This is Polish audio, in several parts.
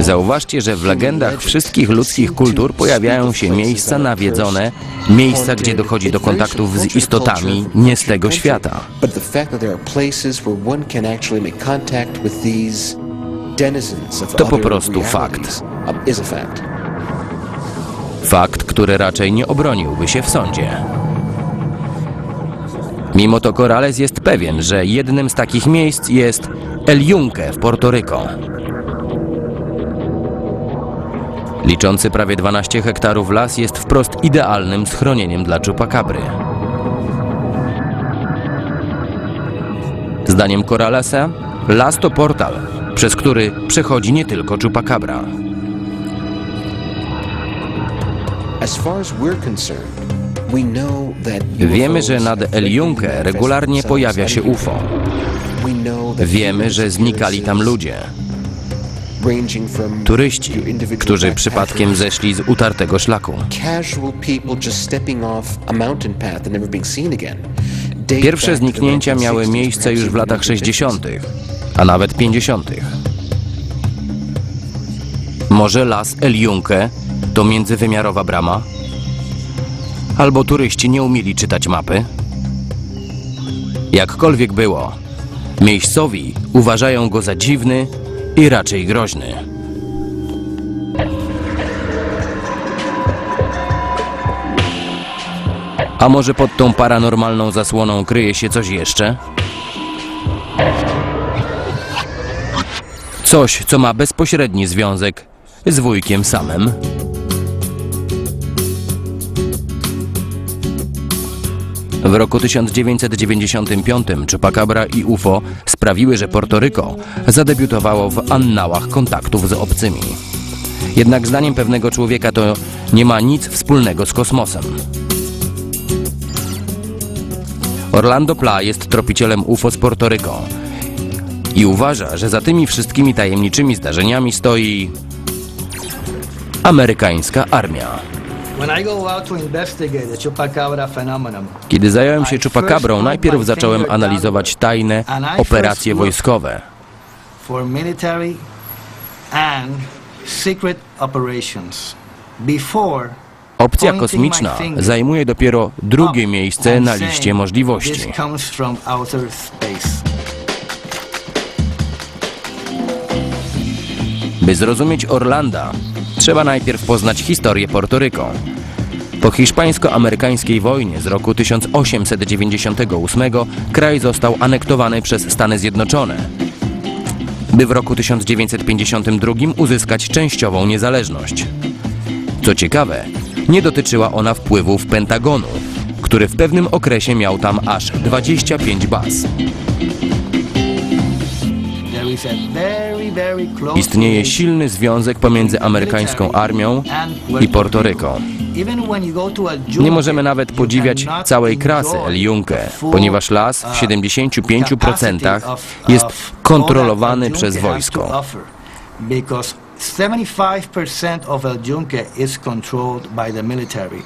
Zauważcie, że w legendach wszystkich ludzkich kultur pojawiają się miejsca nawiedzone, miejsca, gdzie dochodzi do kontaktów z istotami nie z tego świata. To po prostu fakt. Fakt, który raczej nie obroniłby się w sądzie. Mimo to Corrales jest pewien, że jednym z takich miejsc jest El Yunque w Portoryko. Liczący prawie 12 hektarów las jest wprost idealnym schronieniem dla czupakabry. Zdaniem Corralesa, las to portal, przez który przechodzi nie tylko czupakabra. Wiemy, że nad El Yunque regularnie pojawia się UFO. Wiemy, że znikali tam ludzie. Turyści, którzy przypadkiem zeszli z utartego szlaku. Pierwsze zniknięcia miały miejsce już w latach 60., a nawet 50. Może las El Yunque to międzywymiarowa brama? Albo turyści nie umieli czytać mapy? Jakkolwiek było, miejscowi uważają go za dziwny i raczej groźny. A może pod tą paranormalną zasłoną kryje się coś jeszcze? Coś, co ma bezpośredni związek z wujkiem samym. W roku 1995 Chupacabra i UFO sprawiły, że Portoryko zadebiutowało w annałach kontaktów z obcymi. Jednak zdaniem pewnego człowieka to nie ma nic wspólnego z kosmosem. Orlando Pla jest tropicielem UFO z Portoryko i uważa, że za tymi wszystkimi tajemniczymi zdarzeniami stoi amerykańska armia. Kiedy zająłem się Chupacabrą, najpierw zacząłem analizować tajne operacje wojskowe. Opcja kosmiczna zajmuje dopiero drugie miejsce na liście możliwości. By zrozumieć Orlanda, trzeba najpierw poznać historię Portoryko. Po hiszpańsko-amerykańskiej wojnie z roku 1898 kraj został anektowany przez Stany Zjednoczone, by w roku 1952 uzyskać częściową niezależność. Co ciekawe, nie dotyczyła ona wpływów Pentagonu, który w pewnym okresie miał tam aż 25 baz. Istnieje silny związek pomiędzy amerykańską armią i a Nie możemy nawet podziwiać całej krasy El Yunque, ponieważ las w uh, 75% capacity of- jest kontrolowany przez wojsko. offer. Because 75% of El Yunque is controlled by the military.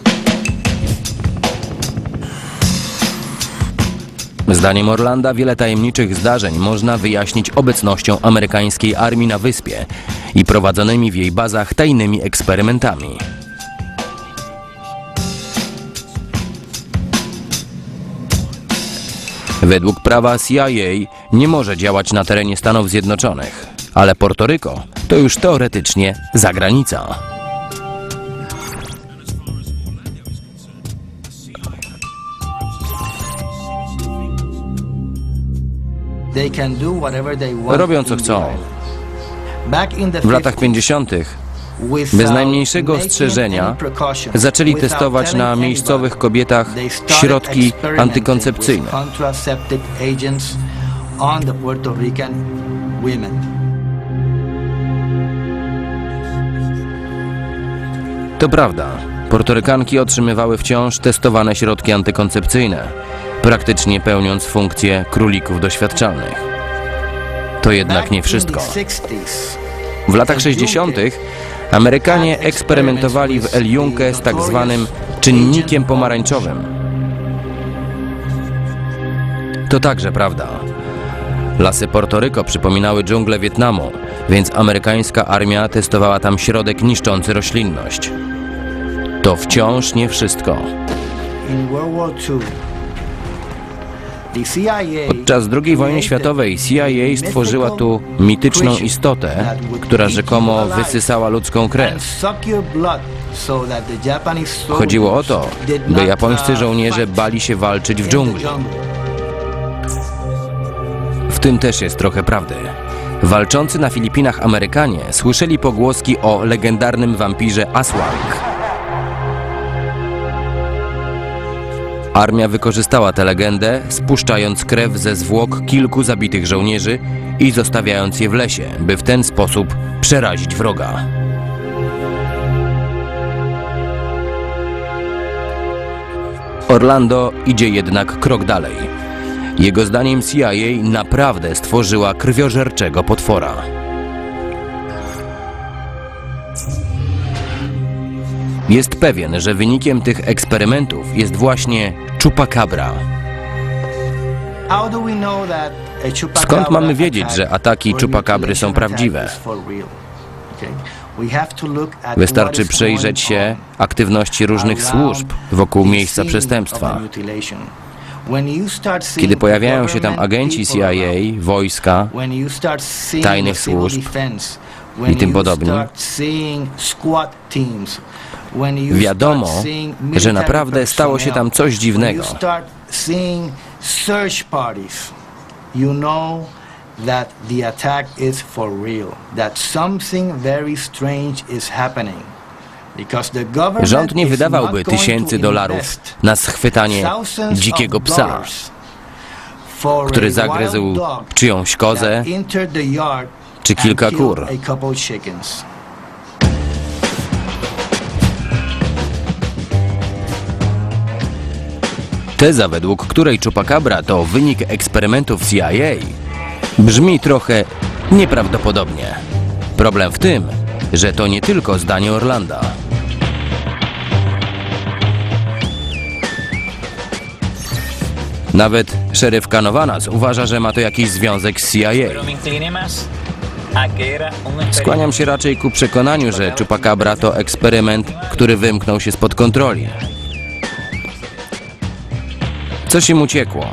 Zdaniem Orlanda wiele tajemniczych zdarzeń można wyjaśnić obecnością amerykańskiej armii na wyspie i prowadzonymi w jej bazach tajnymi eksperymentami. Według prawa CIA nie może działać na terenie Stanów Zjednoczonych, ale Portoryko to już teoretycznie zagranica. Robią co chcą. W latach 50s, 50. without bez najmniejszego ostrzeżenia zaczęli testować na miejscowych kobietach środki antykoncepcyjne. To prawda. Portorykanki otrzymywały wciąż testowane środki antykoncepcyjne, praktycznie pełniąc funkcję królików doświadczalnych. To jednak nie wszystko. Back in the 60s, W latach 60. Amerykanie eksperymentowali w El Yunque z tak zwanym czynnikiem pomarańczowym. To także prawda. Lasy Portoryko przypominały dżunglę Wietnamu, więc amerykańska armia testowała tam środek niszczący roślinność. To wciąż nie wszystko. Podczas II wojny światowej CIA stworzyła tu mityczną istotę, która rzekomo wysysała ludzką krew. Chodziło o to, by japońscy żołnierze bali się walczyć w dżungli. W tym też jest trochę prawdy. Walczący na Filipinach Amerykanie słyszeli pogłoski o legendarnym wampirze Aswang. Armia wykorzystała tę legendę, spuszczając krew ze zwłok kilku zabitych żołnierzy i zostawiając je w lesie, by w ten sposób przerazić wroga. Orlando idzie jednak krok dalej. Jego zdaniem CIA naprawdę stworzyła krwiożerczego potwora. Jest pewien, że wynikiem tych eksperymentów jest właśnie chupacabra. Skąd mamy wiedzieć, że ataki chupacabry są prawdziwe? Wystarczy przyjrzeć się aktywności różnych służb wokół miejsca przestępstwa. Kiedy pojawiają się tam agenci CIA, wojska, tajnych służb i tym podobni, wiadomo, że naprawdę stało się tam coś dziwnego. that the attack is for real, that something very strange is happening. Rząd nie wydawałby tysięcy dolarów na schwytanie dzikiego psa, który zagryzł czyjąś kozę czy kilka kur. Teza, według której Chupacabra to wynik eksperymentów CIA, brzmi trochę nieprawdopodobnie. Problem w tym, że to nie tylko zdanie Orlanda. Nawet szeryf Canovanas uważa, że ma to jakiś związek z CIA. Skłaniam się raczej ku przekonaniu, że Chupacabra to eksperyment, który wymknął się spod kontroli. Coś im uciekło.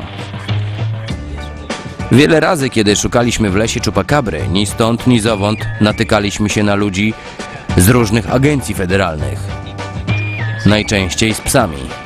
Wiele razy, kiedy szukaliśmy w lesie czupakabry, ni stąd, ni zowąd natykaliśmy się na ludzi z różnych agencji federalnych. Najczęściej z psami.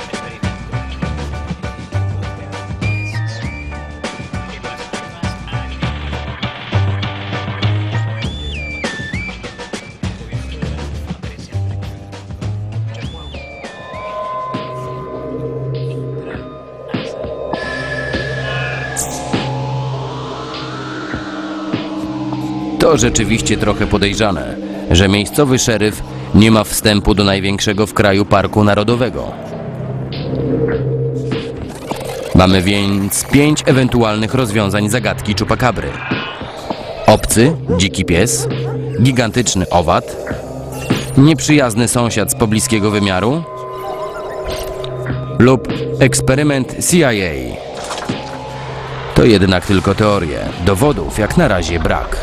To rzeczywiście trochę podejrzane, że miejscowy szeryf nie ma wstępu do największego w kraju parku narodowego. Mamy więc pięć ewentualnych rozwiązań zagadki czupakabry. Obcy, dziki pies, gigantyczny owad, nieprzyjazny sąsiad z pobliskiego wymiaru lub eksperyment CIA. To jednak tylko teorie. Dowodów jak na razie brak.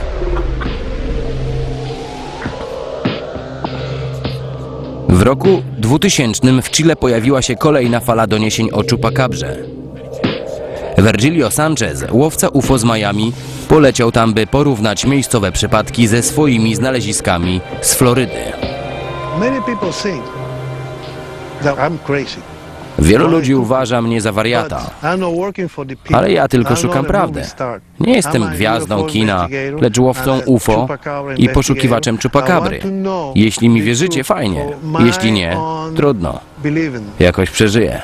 W roku 2000 w Chile pojawiła się kolejna fala doniesień o Chupacabrze. Virgilio Sanchez, łowca UFO z Miami, poleciał tam, by porównać miejscowe przypadki ze swoimi znaleziskami z Florydy. Many people think that I'm crazy. Wielu ludzi uważa mnie za wariata, ale ja tylko szukam prawdy. Nie jestem gwiazdą kina, lecz łowcą UFO i poszukiwaczem czupakabry. Jeśli mi wierzycie, fajnie. Jeśli nie, trudno. Jakoś przeżyję.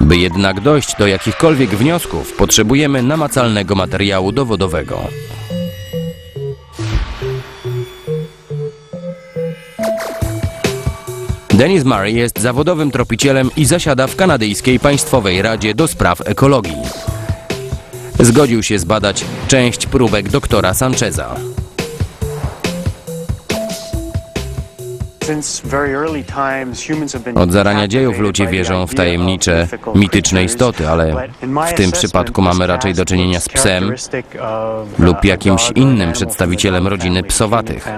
By jednak dojść do jakichkolwiek wniosków, potrzebujemy namacalnego materiału dowodowego. Dennis Murray jest zawodowym tropicielem i zasiada w kanadyjskiej Państwowej Radzie do Spraw Ekologii. Zgodził się zbadać część próbek doktora Sancheza. Od zarania dziejów ludzie wierzą w tajemnicze, mityczne istoty, ale w tym przypadku mamy raczej do czynienia z psem lub jakimś innym przedstawicielem rodziny psowatych.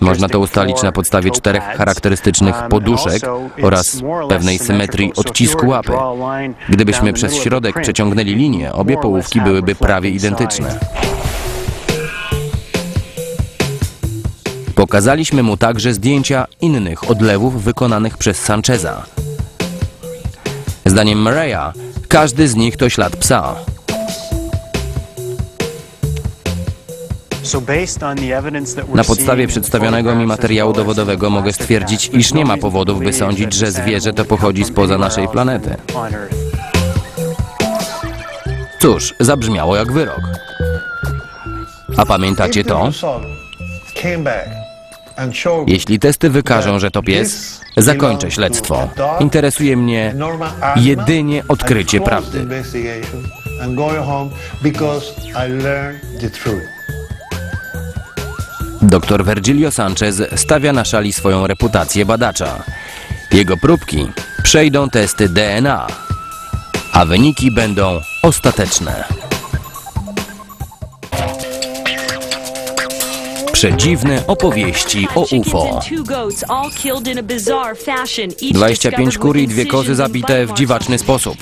Można to ustalić na podstawie czterech charakterystycznych poduszek oraz pewnej symetrii odcisku łapy. Gdybyśmy przez środek przeciągnęli linię, obie połówki byłyby prawie identyczne. Pokazaliśmy mu także zdjęcia innych odlewów wykonanych przez Sancheza. Zdaniem Murraya, każdy z nich to ślad psa. Na podstawie przedstawionego mi materiału dowodowego mogę stwierdzić, iż nie ma powodów, by sądzić, że zwierzę to pochodzi spoza naszej planety. Cóż, zabrzmiało jak wyrok. A pamiętacie to? Jeśli testy wykażą, że to pies, zakończę śledztwo. Interesuje mnie jedynie odkrycie prawdy. Dr Virgilio Sanchez stawia na szali swoją reputację badacza. Jego próbki przejdą testy DNA, a wyniki będą ostateczne. Przedziwne opowieści o UFO. 25 kur i dwie kozy zabite w dziwaczny sposób.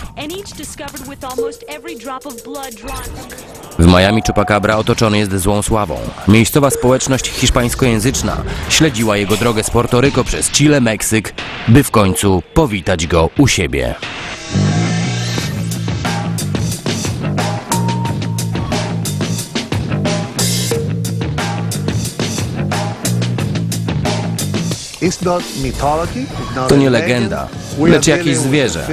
W Miami Chupacabra otoczony jest złą sławą. Miejscowa społeczność hiszpańskojęzyczna śledziła jego drogę z Portoryko przez Chile, Meksyk, by w końcu powitać go u siebie. To nie legenda, lecz jakieś zwierzę.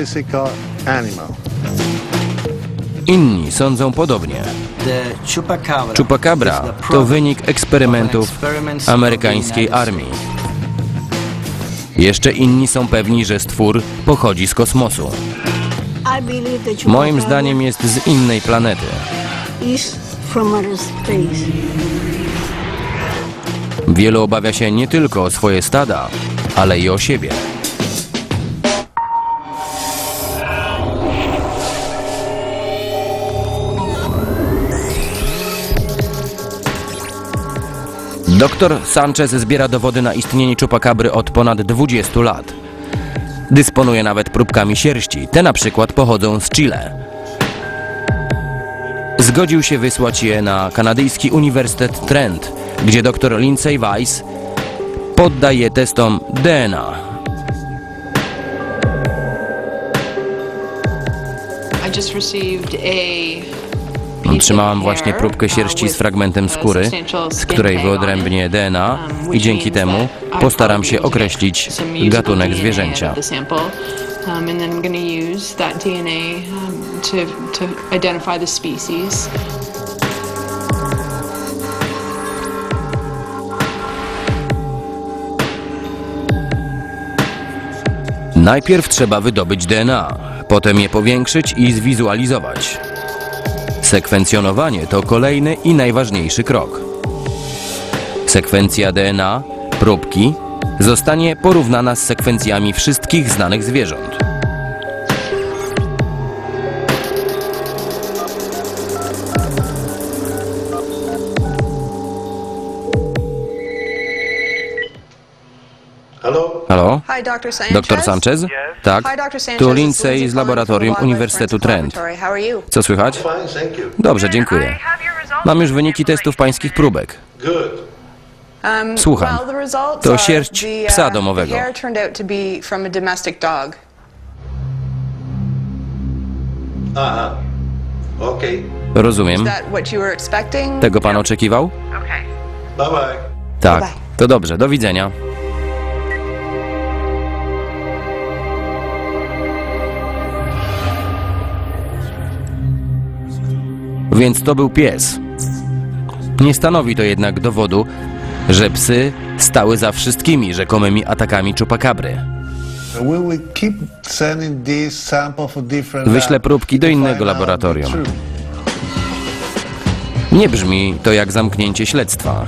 Inni sądzą podobnie. The chupacabra, Chupacabra is the to wynik eksperymentów of an experiments of the amerykańskiej armii. Jeszcze inni są pewni, że stwór pochodzi z kosmosu. Moim zdaniem jest z innej planety. Wielu obawia się nie tylko o swoje stada, ale i o siebie. Doktor Sanchez zbiera dowody na istnienie czupakabry od ponad 20 lat. Dysponuje nawet próbkami sierści. Te na przykład pochodzą z Chile. Zgodził się wysłać je na kanadyjski Uniwersytet Trent, gdzie dr Lindsay Weiss poddaje testom DNA. Otrzymałam właśnie próbkę sierści z fragmentem skóry, z której wyodrębnie DNA i dzięki temu postaram się określić gatunek zwierzęcia. Um, and then I'm going to use that DNA um, to, to identify the species. Najpierw trzeba wydobyć DNA, potem je powiększyć i zwizualizować. Sekwencjonowanie to kolejny i najważniejszy krok. Sekwencja DNA, próbki, zostanie porównana z sekwencjami wszystkich znanych zwierząt. Halo? Doktor Sanchez? Tak. Tu Lindsay z laboratorium Uniwersytetu Trent. Co słychać? Dobrze, dziękuję. Mam już wyniki testów pańskich próbek. Um, Słucham. To sierść psa uh, domowego. Aha. Okay. Rozumiem. Tego pan oczekiwał? Tak. To dobrze, do widzenia. Więc to był pies. Nie stanowi to jednak dowodu, że psy stały za wszystkimi rzekomymi atakami czupakabry. Wyślę próbki do innego laboratorium. Nie brzmi to jak zamknięcie śledztwa.